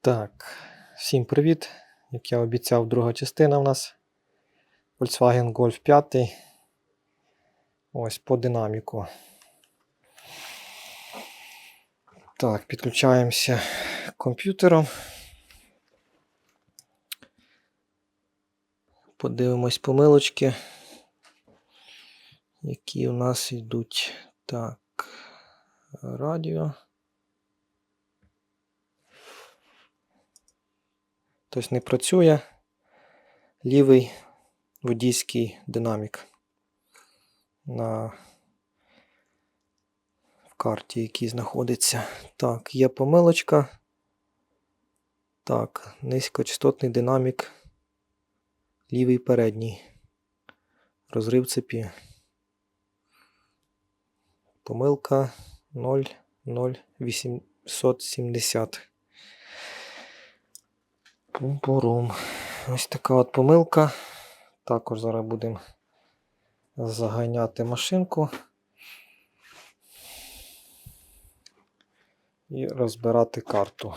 Так, всім привіт. Як я обіцяв, друга частина в нас. Volkswagen Golf 5. Ось по динаміку. Так, підключаємося комп'ютером. Подивимось помилочки, які у нас йдуть. Так, радіо. Тобто не працює лівий водійський динамік на в карті, який знаходиться. Так, є помилочка. Так, низькочастотний динамік. Лівий передній. Розрив цепі. Помилка 00870. Пум-пурум. Ось така от помилка. Також зараз будемо заганяти машинку і розбирати карту.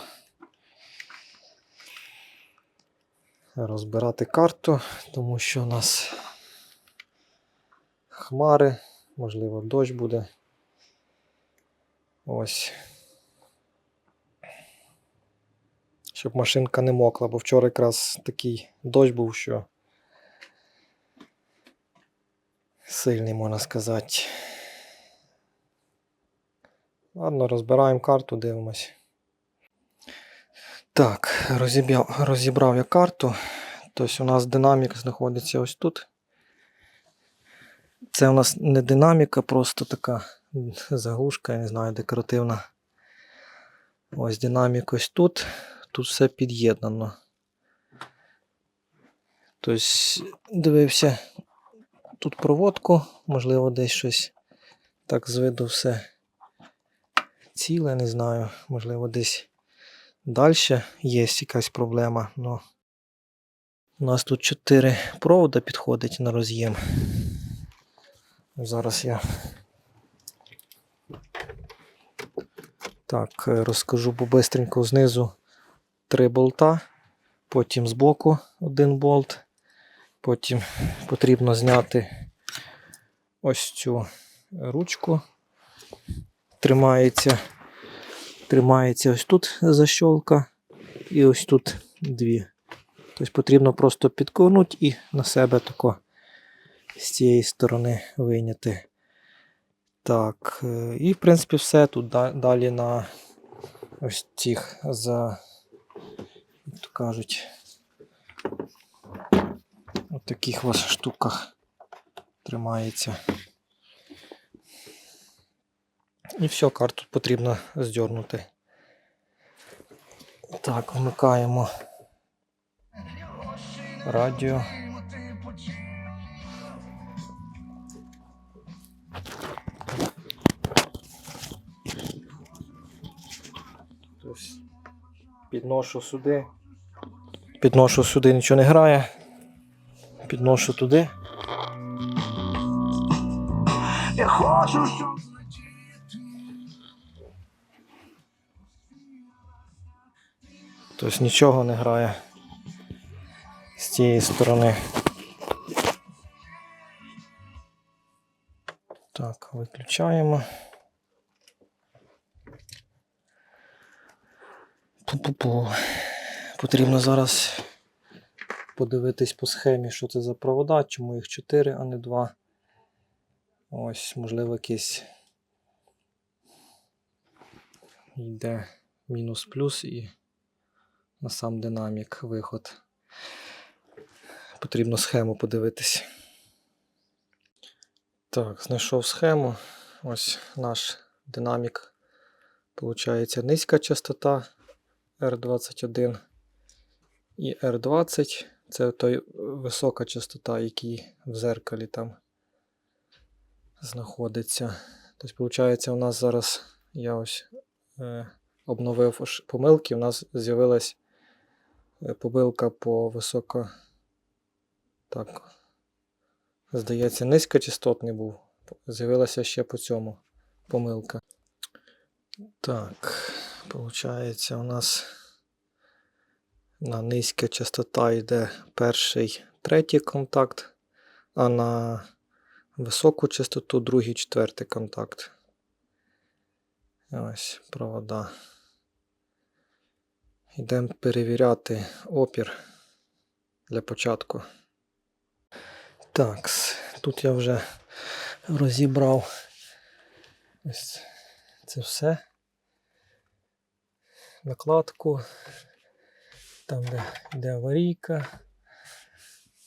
Розбирати карту, тому що у нас хмари, можливо, дощ буде. Ось. Щоб машинка не мокла, бо вчора якраз такий дощ був, що сильний, можна сказати. Ладно, розбираємо карту, дивимось. Так, розіб'яв, розібрав я карту. Тобто у нас динамік знаходиться ось тут. Це у нас не динаміка, просто така заглушка, я не знаю, декоративна. Ось динамік ось тут тут все під'єднано. Тобто, дивився тут проводку, можливо, десь щось так з виду все ціле, не знаю, можливо, десь далі є якась проблема, але у нас тут 4 провода підходить на роз'єм. Зараз я так розкажу побистренько знизу три болта, потім збоку один болт, потім потрібно зняти ось цю ручку. Тримається, тримається ось тут защолка і ось тут дві. Тобто потрібно просто підконути і на себе тако з цієї сторони вийняти. Так, е, і в принципі все тут далі на ось цих за кажуть, от таких ось штуках тримається. І все, карту потрібно здернути. Так, вмикаємо радіо. Тобто підношу сюди. Підношу сюди, нічого не грає. Підношу туди. Я хочу, щоб Тобто нічого не грає з цієї сторони. Так, виключаємо. Пу-пу-пу. Потрібно зараз подивитись по схемі, що це за провода, чому їх 4, а не 2. Ось, можливо, якийсь йде мінус плюс і на сам динамік виход. Потрібно схему подивитись. Так, знайшов схему. Ось наш динамік. Получається низька частота R21 і R20 це той висока частота, який в зеркалі там знаходиться. Тобто, виходить, у нас зараз я ось е, обновив помилки, у нас з'явилась е, помилка по високо. Так. Здається, низькочастотний був. З'явилася ще по цьому помилка. Так, виходить, у нас На низька частота йде перший, третій контакт, а на високу частоту другий, четвертий контакт. Ось провода. Йдемо перевіряти опір для початку. Так, тут я вже розібрав ось це все. Накладку, там, де, де аварійка.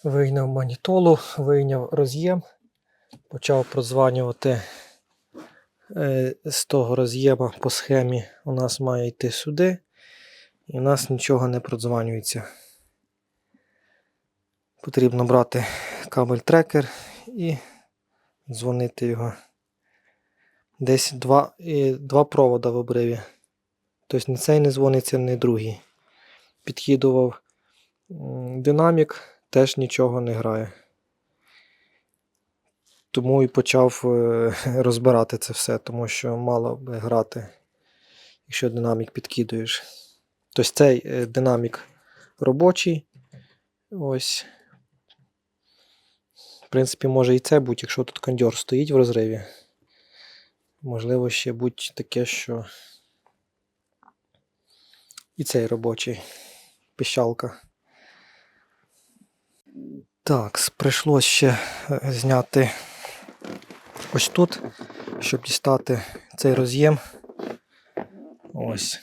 Вийняв манітолу, вийняв роз'єм, почав продзванювати е, з того роз'єма по схемі. У нас має йти сюди, і у нас нічого не продзванюється. Потрібно брати кабель трекер і дзвонити його. Десь два, і два провода в обриві. Тобто не цей не дзвониться, не другий. Підхідував динамік, теж нічого не грає. Тому і почав е, розбирати це все, тому що мало би грати, якщо динамік підкидуєш. Тобто цей е, динамік робочий. Ось. В принципі, може і це бути, якщо тут кондьор стоїть в розриві. Можливо, ще будь таке, що і цей робочий пищалка. Так, прийшлось ще е, зняти ось тут, щоб дістати цей роз'єм. Ось.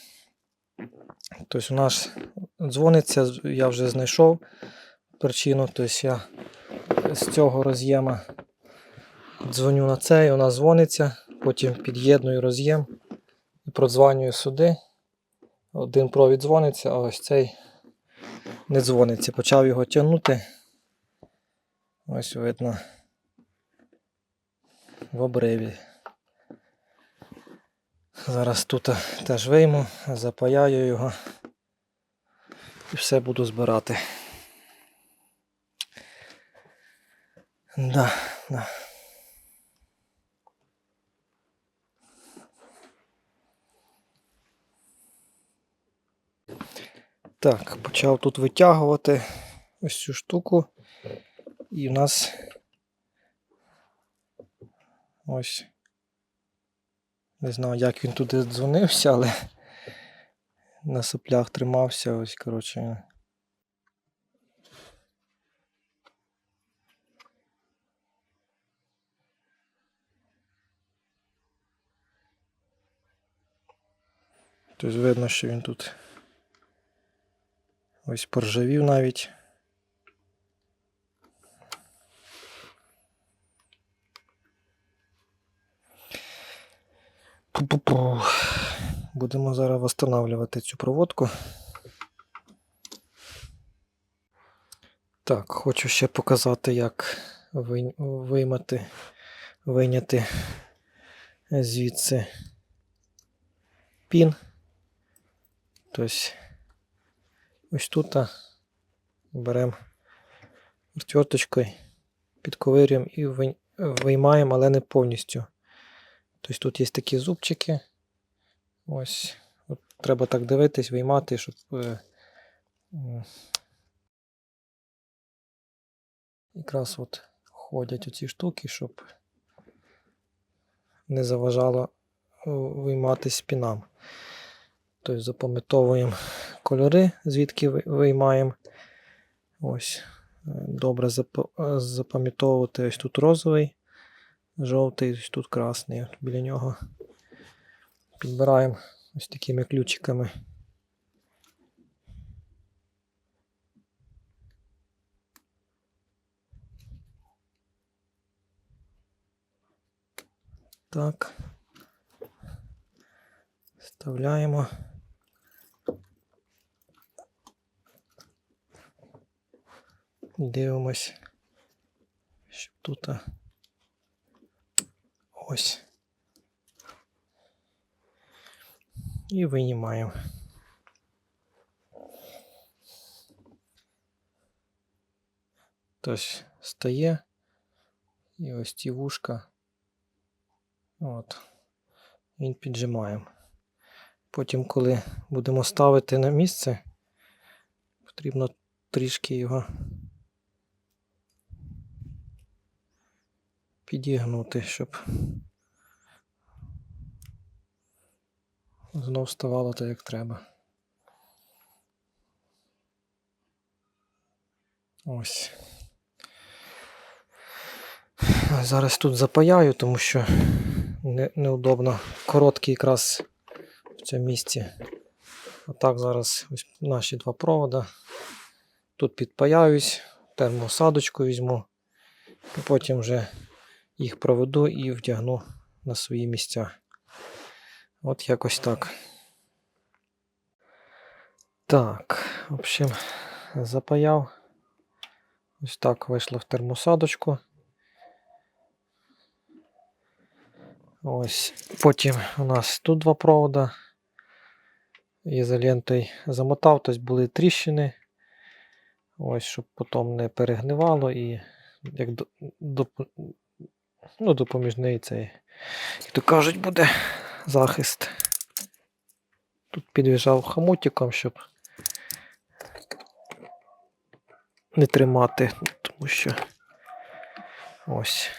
Тобто у нас дзвониться, я вже знайшов причину, тобто я з цього роз'єма дзвоню на цей, нас дзвониться, потім під'єдную роз'єм і продзванюю сюди. Один провід дзвониться, а ось цей не дзвониться. Почав його тягнути. Ось видно в обриві. Зараз тут теж вийму, запаяю його і все буду збирати. Да, да. Так, почав тут витягувати ось цю штуку. І в нас ось. Не знаю, як він туди дзвонився, але на соплях тримався. Ось, коротше. Тобто видно, що він тут ось поржавів навіть. Пу-пу-пу. Будемо зараз встановлювати цю проводку. Так, хочу ще показати, як виймати, вийняти звідси пін. Тобто ось тут беремо отверточкою, підковирюємо і виймаємо, але не повністю. Тобто тут є такі зубчики. Ось. От треба так дивитись, виймати, щоб. Е, якраз от ходять оці штуки, щоб не заважало е, виймати спінам. Тобто запам'ятовуємо кольори, звідки виймаємо. Ось. Е, Добре запам'ятовувати ось тут розовий жовтий, ось тут красний. Біля нього підбираємо ось такими ключиками. Так. Вставляємо. Дивимось, щоб тут ось. І винімаємо. Тобто стає і ось ці вушка. От. Він піджимаємо. Потім, коли будемо ставити на місце, Потрібно трішки його підігнути, щоб знов ставало так, як треба. Ось. Зараз тут запаяю, тому що не, неудобно. Короткий якраз в цьому місці. Отак зараз ось наші два провода. Тут підпаяюсь, термосадочку візьму, і потім вже їх проведу і вдягну на свої місця. От якось так. Так, в общем, запаяв. Ось так вийшло в термосадочку. Ось. Потім у нас тут два провода. Ізолентою замотав, тобто були тріщини. Ось, щоб потім не перегнивало і як ну, допоміжний цей, як то кажуть, буде захист. Тут підв'яжав хомутиком, щоб не тримати, тому що ось.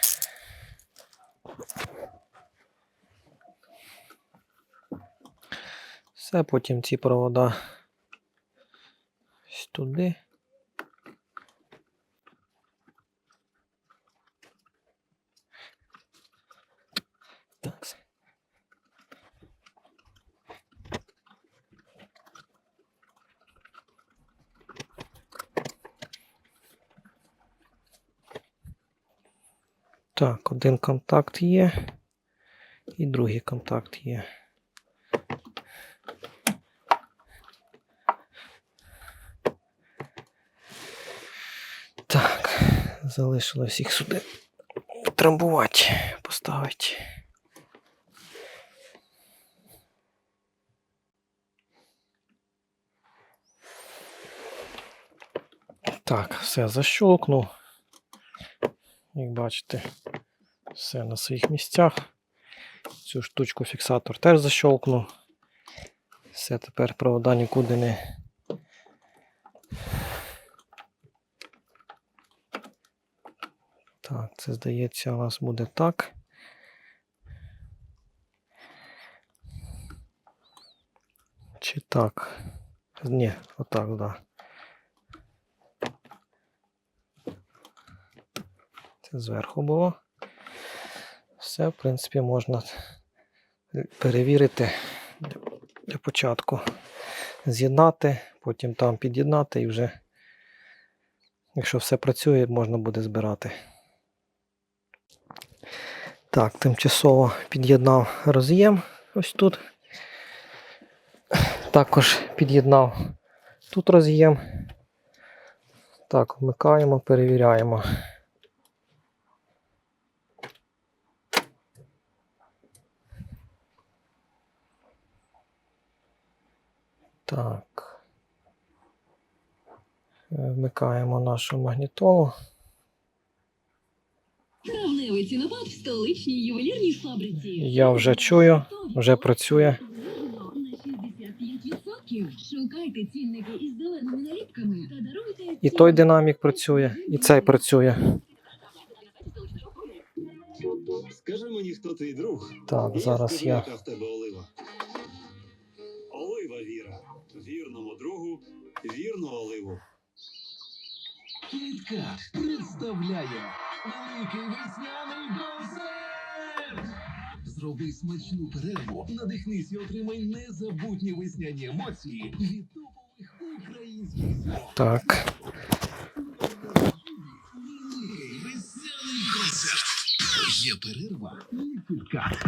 Все, потім ці провода туди. Так, один контакт є. І другий контакт є. Так, залишилось їх сюди трамбувати, поставити. Так, все защолкнув. Як бачите, все на своїх місцях. Цю штучку фіксатор теж защолкнув. Все, тепер провода нікуди не. Так, це здається, у нас буде так. Чи так? Ні, отак, так. Да. Це зверху було. Все, в принципі, можна перевірити для, початку. З'єднати, потім там під'єднати і вже, якщо все працює, можна буде збирати. Так, тимчасово під'єднав роз'єм ось тут. Також під'єднав тут роз'єм. Так, вмикаємо, перевіряємо. Так. Е, Вмикаємо нашу магнітолу. Травневий цінопад в столичній ювелірній фабриці. Я вже чую, вже працює. На 65%. Шукайте цінники із зеленими наліпками та даруйте І той динамік працює, і цей працює. Скажи мені, хто твій друг. Так, зараз я. Вірному другу, вірну оливу. Кіткат представляє великий весняний концерт! Зроби смачну перерву, надихнись і отримай незабутні весняні емоції від топових українських співак. Так. Великий весняний концерт. Є перерва Кіткат.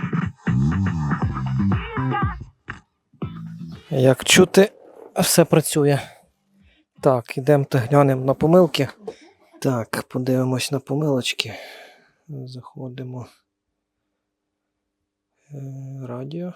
Як чути, все працює. Так, ідемо та глянемо на помилки. Так, подивимось на помилочки. Заходимо. Е, Радіо.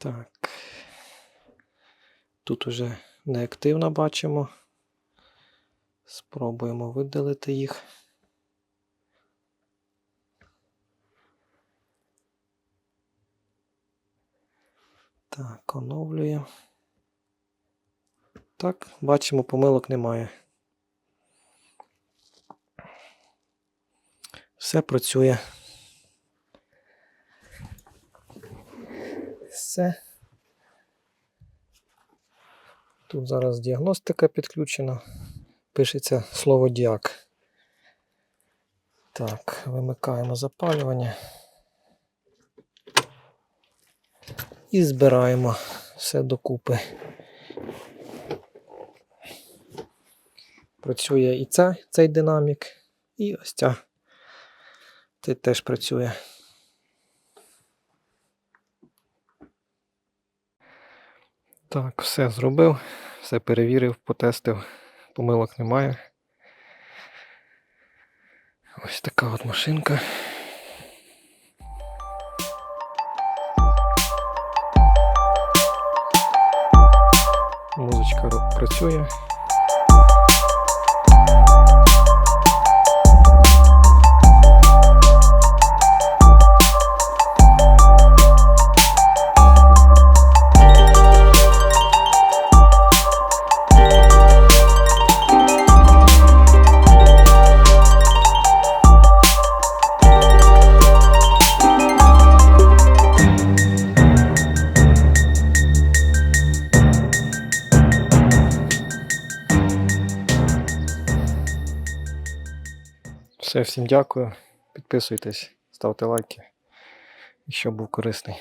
Так. Тут уже неактивно бачимо. Спробуємо видалити їх. Так, оновлюємо. Так, бачимо, помилок немає. Все працює. Все. Тут зараз діагностика підключена. Пишеться слово діак. Так, вимикаємо запалювання. І збираємо все докупи. Працює і ця, цей динамік, і ось ця. Це теж працює. Так, все зробив, все перевірив, потестив, помилок немає. Ось така от машинка. Музичка працює. Все, всім дякую. Підписуйтесь, ставте лайки, якщо був корисний.